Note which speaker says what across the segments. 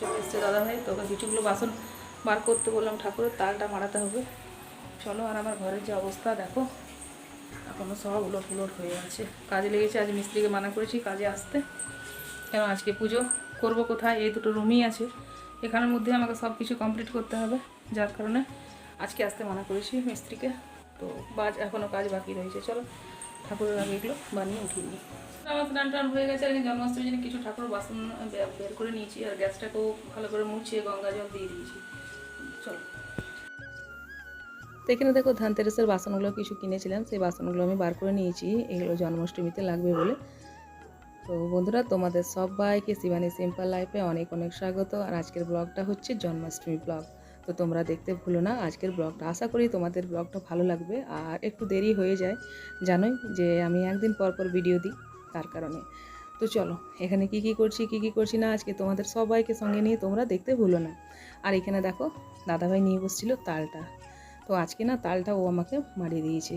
Speaker 1: চলে এসছে দাদাভাই তোকে কিছুগুলো বাসন বার করতে বললাম ঠাকুরের, তালটা মারাতে হবে। চলো আর আমার ঘরের যে অবস্থা, দেখো। এখনও সব উলট উলট হয়ে আছে। কাজে লেগেছে, আজ মিস্ত্রিকে মানা করেছি কাজে আসতে। কেন আজকে পুজো করব কোথায়? এই দুটো রুমই আছে। এখানের মধ্যে আমাকে সব কিছু কমপ্লিট করতে হবে, যার কারণে আজকে আসতে মানা করেছি মিস্ত্রিকে। তো বাজ এখনও কাজ বাকি রয়েছে। চলো ঠাকুরের আগে এগুলো বানিয়ে উঠিয়ে নিই। আমার স্নান টান হয়ে গেছে আর জন্মাষ্টমীর জন্য কিছু ঠাকুর বাসন বের করে নিয়েছি আর গ্যাসটাকেও ভালো করে মুছিয়ে গঙ্গা জল দিয়ে দিয়েছি। চলো। তো এখানে দেখো ধানতেরাসের বাসনগুলো কিছু কিনেছিলাম সেই বাসনগুলো আমি বার করে নিয়েছি এগুলো জন্মাষ্টমীতে লাগবে বলে। তো বন্ধুরা তোমাদের সবাইকে শিবানী সিম্পল লাইফে অনেক অনেক স্বাগত আর আজকের ব্লগটা হচ্ছে জন্মাষ্টমী ব্লগ। তো তোমরা দেখতে ভুলো না, আজকের ব্লগটা। আশা করি তোমাদের ব্লগটা ভালো লাগবে, আর একটু দেরি হয়ে যায়, জানোই যে আমি একদিন পর পর ভিডিও দিই তার কারণে। তো চলো, এখানে কি কি করছি, কি কি করছি না, আজকে তোমাদের সবাইকে সঙ্গে নিয়ে তোমরা দেখতে ভুলো না। আর এখানে দেখো, দাদাভাই নিয়ে বসছিল তালটা। তো আজকে না তালটা ও আমাকে মারিয়ে দিয়েছে।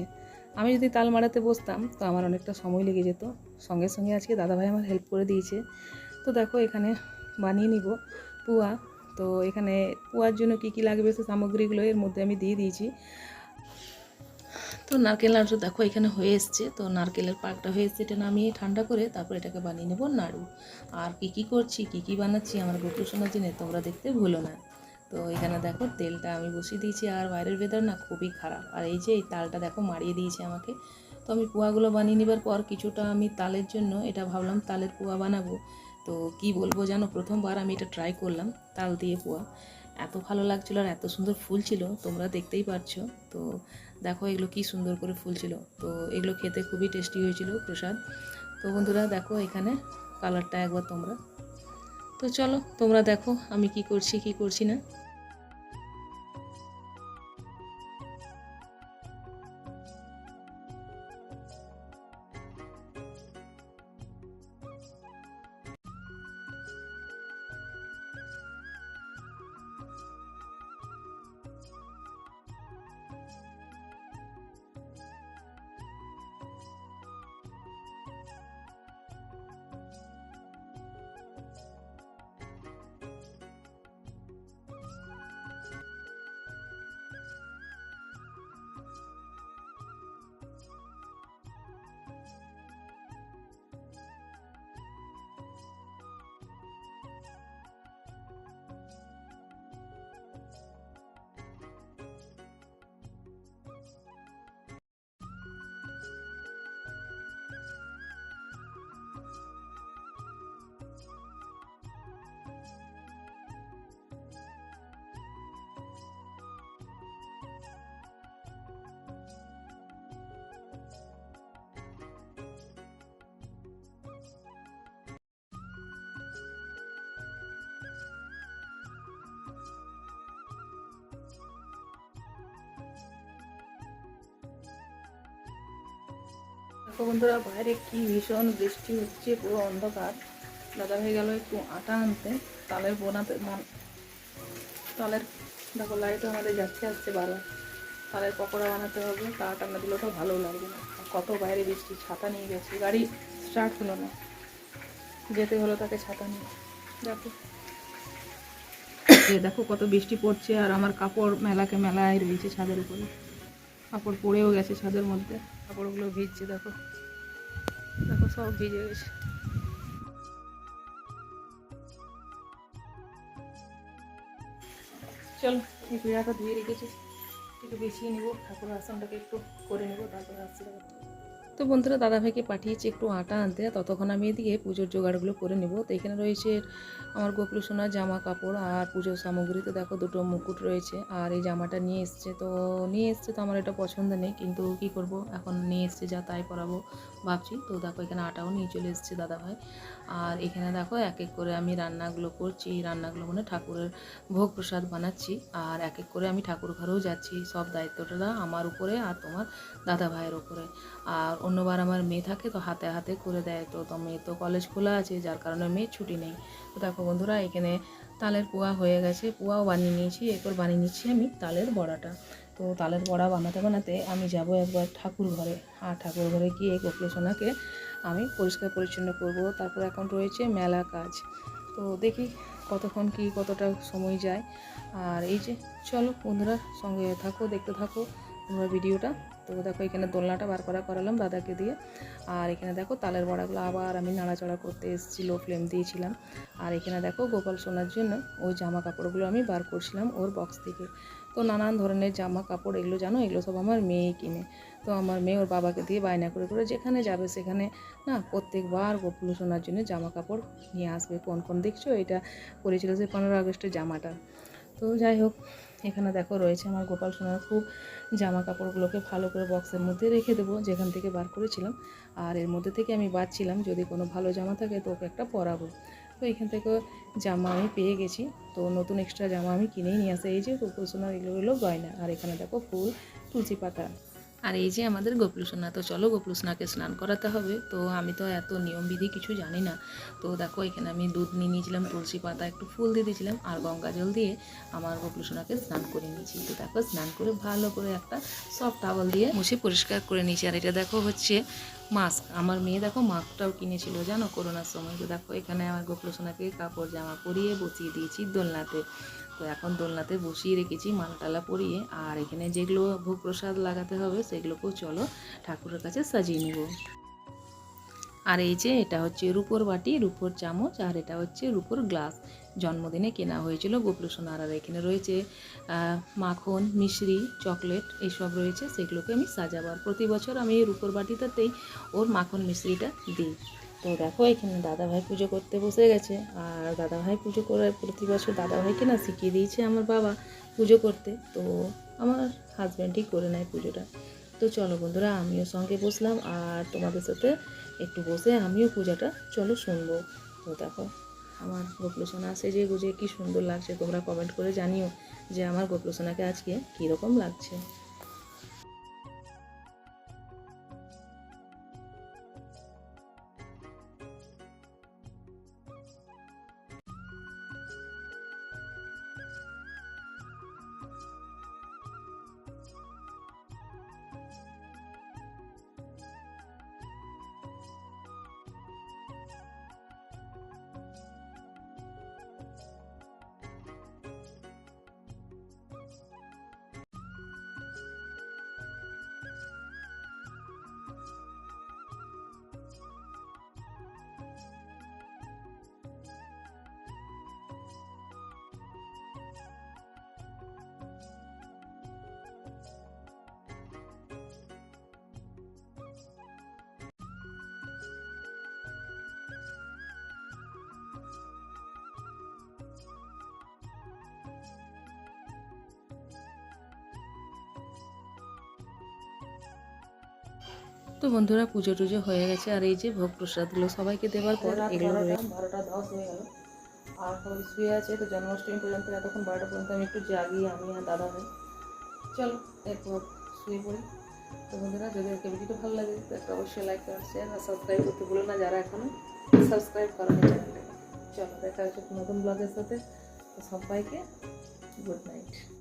Speaker 1: আমি যদি তাল মারাতে বসতাম, তো আমার অনেকটা সময় লেগে যেত। সঙ্গে সঙ্গে আজকে দাদাভাই আমার হেল্প করে দিয়েছে। তো দেখো, এখানে বানিয়ে নিব পুয়া। তো এখানে পুয়ার জন্য কী কী লাগবে সে সামগ্রীগুলো এর মধ্যে আমি দিয়ে দিয়েছি। তো নারকেল নাড়ু দেখো এখানে হয়ে এসছে। তো নারকেলের পাকটা হয়ে এসছে, এটা নামিয়ে ঠান্ডা করে তারপর এটাকে বানিয়ে নেব নাড়ু। আর কী কী করছি, কী কী বানাচ্ছি আমার গোপুর শোনার জন্য তোমরা দেখতে ভুলো না। তো এখানে দেখো তেলটা আমি বসিয়ে দিয়েছি, আর বাইরের ওয়েদার না খুবই খারাপ। আর এই যে এই তালটা দেখো মারিয়ে দিয়েছে আমাকে। তো আমি পোয়াগুলো বানিয়ে নেবার পর কিছুটা আমি তালের জন্য, এটা ভাবলাম তালের পোয়া বানাবো। তো কি বলব জানো? প্রথমবার আমি এটা ট্রাই করলাম, তাল দিয়ে পোয়া। এত ভালো লাগছিল আর এত সুন্দর ফুল ছিল, তোমরা দেখতেই পারছ। তো দেখো এগুলো কি সুন্দর করে ফুল ছিল। তো এগুলো খেতে খুবই টেস্টি হয়েছিল, প্রসাদ। তো বন্ধুরা দেখো এখানে কালারটা একবার তোমরা। তো চলো, তোমরা দেখো আমি কি করছি কি করছি না। দেখো বন্ধুরা, বাইরে কি ভীষণ বৃষ্টি হচ্ছে, পুরো অন্ধকার। দাদা হয়ে গেল একটু আটা আনতে, তালের বোনাতে তালের, দেখো লাইটও আমাদের যাচ্ছে, আসছে বারবার তালের পকোড়া বানাতে হবে তা আটা না দিলে তো ভালো লাগবে না। কত বাইরে বৃষ্টি, ছাতা নিয়ে গেছে। গাড়ি স্টার্ট হলো না। যেতে হলো তাকে ছাতা নিয়ে। দেখো। দেখো কত বৃষ্টি পড়ছে, আর আমার কাপড় মেলাকে মেলায় রয়েছে ছাদের উপরে। কাপড় পড়েও গেছে ছাদের মধ্যে। কাপড়গুলো ভিজছে, দেখো। দেখো, সব ভিজে গেছে। চল, এই পিড়াটা ধুয়ে রেখেছি। একটু বেশিয়ে নেব ঠাকুর আসনটাকে একটু করে নেব, তারপরে আসছি। তো বন্ধুরা দাদা ভাইকে পাঠিয়েছি একটু আটা আনতে ততক্ষণ আমি এদিকে পুজোর জোগাড়গুলো করে নেব। তো এখানে রয়েছে আমার গোপুর সোনার জামা কাপড় আর পুজোর সামগ্রী তো দেখো দুটো মুকুট রয়েছে, আর এই জামাটা নিয়ে এসছে। তো নিয়ে এসছে তো আমার এটা পছন্দ নেই, কিন্তু কি করব? এখন নিয়ে এসছে যা তাই পরাবো। ভাবছি। তো দেখো, এখানে আটাও নিয়ে চলে এসেছে দাদাভাই। আর এখানে দেখো, এক এক করে আমি রান্নাগুলো করছি। রান্নাগুলো মানে ঠাকুরের ভোগ প্রসাদ বানাচ্ছি। আর এক এক করে আমি ঠাকুর ঘরেও যাচ্ছি। সব দায়িত্বটা আমার উপরে আর তোমার দাদা ভাইয়ের উপরে। আর অন্যবার আমার মেয়ে থাকে তো হাতে হাতে করে দেয়। তো তো মেয়ে তো কলেজ খোলা আছে, যার কারণে মেয়ে ছুটি নেই। তো দেখো বন্ধুরা, এখানে তালের পোয়া হয়ে গেছে। পোয়াও বানিয়ে নিয়েছি। এরপর বানিয়ে নিচ্ছি আমি তালের বড়াটা। তো তালের বড়া বানাতে বানাতে আমি যাব একবার ঠাকুর ঘরে। আর ঠাকুর ঘরে গিয়ে সোনাকে আমি পরিষ্কার পরিচ্ছন্ন করব। তারপর এখন রয়েছে মেলা কাজ। তো দেখি কতক্ষণ কি কতটা সময় যায়। আর এই যে, চলো বন্ধুরা সঙ্গে থাকো, দেখতে থাকো। তোমরা ভিডিওটা। তো দেখো, এখানে দোলনাটা বার করা করালাম দাদাকে দিয়ে। আর এখানে দেখো, তালের বড়াগুলো আবার আমি নাড়াচাড়া করতে এসেছি লো ফ্লেম দিয়েছিলাম। আর এখানে দেখো, গোপাল সোনার জন্য ওই জামা কাপড়গুলো আমি বার করছিলাম ওর বক্স থেকে। তো নানান ধরনের জামা কাপড়, এগুলো জানো? এগুলো সব আমার মেয়ে কিনে। তো আমার মেয়ে ওর বাবাকে দিয়ে বায়না করে করে যেখানে যাবে সেখানে, না, প্রত্যেকবার গোপাল সোনার জন্য জামা কাপড় নিয়ে আসবে। কোন কোন দেখছ? এটা করেছিল যে পনেরো আগস্টের জামাটা। তো যাই হোক এখানে দেখো রয়েছে আমার গোপাল সোনার খুব জামা কাপড়গুলোকে ভালো করে বক্সের মধ্যে রেখে দেবো, যেখান থেকে বার করেছিলাম। আর এর মধ্যে থেকে আমি বাঁচছিলাম, যদি কোনো ভালো জামা থাকে তো ওকে একটা পরাবো। তো এখান থেকে জামা আমি পেয়ে গেছি। তো নতুন এক্সট্রা জামা আমি কিনেই নিয়ে আসে এই যে গোপাল সোনার এগুলো হলো গয়না। আর এখানে দেখো ফুল, তুলসী পাতা। আর এই যে আমাদের গোপলুসোনা তো চলো গোপলুসোনাকে স্নান করাতে হবে। তো আমি তো এত নিয়মবিধি কিছু জানি না। তো দেখো, এখানে আমি দুধ নিয়ে নিয়েছিলাম, তুলসী পাতা, একটু ফুল দিয়ে দিয়েছিলাম আর গঙ্গা জল দিয়ে আমার গোপলুসোনাকে স্নান করে নিয়েছি। তো দেখো, স্নান করে ভালো করে একটা সফট টাওয়াল দিয়ে মুছে পরিষ্কার করে নিয়েছি। আর এটা দেখো হচ্ছে মাস্ক আমার মেয়ে দেখো মাস্কটাও কিনেছিল, জানো? করোনার সময়। তো দেখো, এখানে আমার গোপলুসোনাকে কাপড় জামা পরিয়ে বসিয়ে দিয়েছি দোলনাতে। তো এখন দোলনাতে বসিয়ে রেখেছি মালটালা পরিয়ে। আর এখানে যেগুলো ভোগ প্রসাদ লাগাতে হবে, সেগুলোকেও চলো ঠাকুরের কাছে সাজিয়ে নেব। আর এই যে এটা হচ্ছে রূপোর বাটি, রূপোর চামচ, আর এটা হচ্ছে রূপোর গ্লাস। জন্মদিনে কেনা হয়েছিল গোপলুসোনার আর এখানে রয়েছে মাখন, মিশ্রি, চকলেট, এইসব রয়েছে, সেগুলোকে আমি সাজাবার প্রতি বছর আমি রূপোর বাটিটাতেই ওর মাখন, মিশ্রিটা দিই। তো দেখো, এখানে দাদাভাই পুজো করতে বসে গেছে। আর দাদাভাই পুজো করার প্রতি বছর দাদাভাইকে না শিখিয়ে দিয়েছে আমার বাবা পুজো করতে। তো আমার হাজব্যান্ডই করে নেয় পুজোটা। তো চলো বন্ধুরা, আমিও সঙ্গে বসলাম। আর তোমাদের সাথে একটু বসে আমিও পূজাটা, চলো শুনব। তো দেখো, আমার গোপলোসোনা সেজে গুজে, কি সুন্দর লাগছে। তোমরা কমেন্ট করে জানিও যে আমার গোপলোসোনাকে আজকে কীরকম লাগছে। তো বন্ধুরা পুজো টুজো হয়ে গেছে আর এই যে ভোগ প্রসাদগুলো সবাইকে দেওয়ার পর এগুলো বারোটা দশ হয়ে গেল। আর সবাই শুয়ে আছে তো জন্মাষ্টমী পর্যন্ত এতক্ষণ বারোটা পর্যন্ত আমি একটু জাগি আমি আর দাদা ভাই চলো এরপর শুয়ে পড়ি। তো বন্ধুরা যদি আজকে ভিডিওটা ভালো লাগে তো একটা অবশ্যই লাইক করেন শেয়ার আর সাবস্ক্রাইব করতে ভুলো না যারা এখনও সাবস্ক্রাইব করেন চলো দেখা হচ্ছে নতুন ব্লগের সাথে। তো সবাইকে গুড নাইট